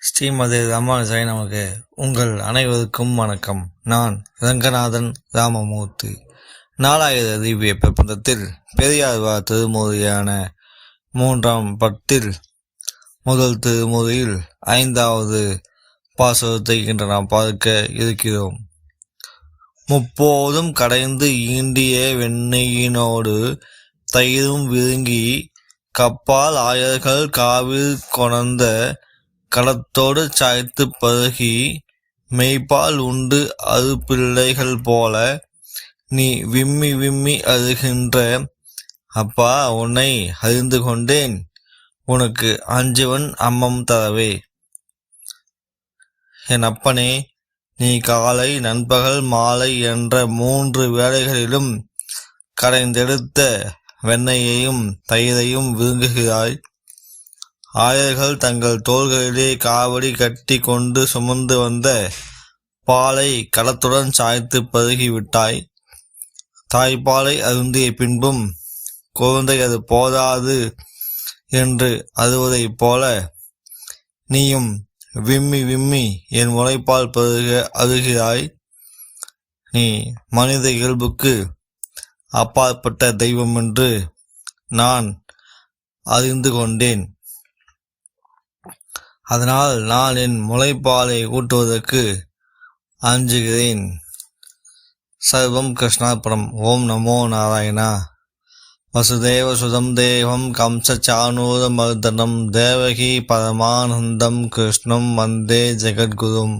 ஸ்ரீமதி ராமானுஜாய் நமக்கு உங்கள் அனைவருக்கும் வணக்கம். நான் ரங்கநாதன் ராமமூர்த்தி. நாலாயிர அறிவிய பிரபந்தத்தில் பெரியாழ்வார் திருமுறையான மூன்றாம் பத்தில் முதல் திருமுறையில் ஐந்தாவது பாசுரத்தை இன்று நாம் பார்க்க இருக்கிறோம். முப்போதும் கடைந்து ஈண்டிய வெண்ணெயினோடு தயிரும் விருங்கி கப்பால் ஆயர்கள் காவில் கொணர்ந்த களத்தோடு சாய்த்து பருகி மெய்ப்பால் உண்டு அரு பிள்ளைகள் போல நீ விம்மி விம்மி அருகின்ற அப்பா உன்னை அறிந்து கொண்டேன். உனக்கு அஞ்சுவன் அம்மம் தரவே. என் அப்பனே நீ காலை நண்பகல் மாலை என்ற மூன்று வேளைகளிலும் கடைந்தெடுத்த வெண்ணையையும் தயிரையும் விரும்புகிறாய். ஆயர்கள் தங்கள் தோள்களிலே காவடி கட்டி கொண்டு சுமந்து வந்த பாலை களத்துடன் சாய்த்து பருகிவிட்டாய். தாய்ப்பாலை அருந்திய பின்பும் குழந்தை அது போதாது என்று அறுவதைப் போல நீயும் விம்மி விம்மி என் முளைப்பால் பருக அருகிறாய் நீ மனித இயல்புக்கு அப்பாற்பட்ட தெய்வம் என்று நான் அறிந்து கொண்டேன். அதனால் நான் என் முளைப்பாலை ஊட்டுவதற்கு அஞ்சுகிறேன். சர்வம் கிருஷ்ணாபுரம் ஓம் நமோ நாராயணா. வசுதேவ சுதம் தேவம் கம்சச்சானூர மர்தனம். தேவகி பரமானந்தம் கிருஷ்ணம் வந்தே ஜெகத்குரும்.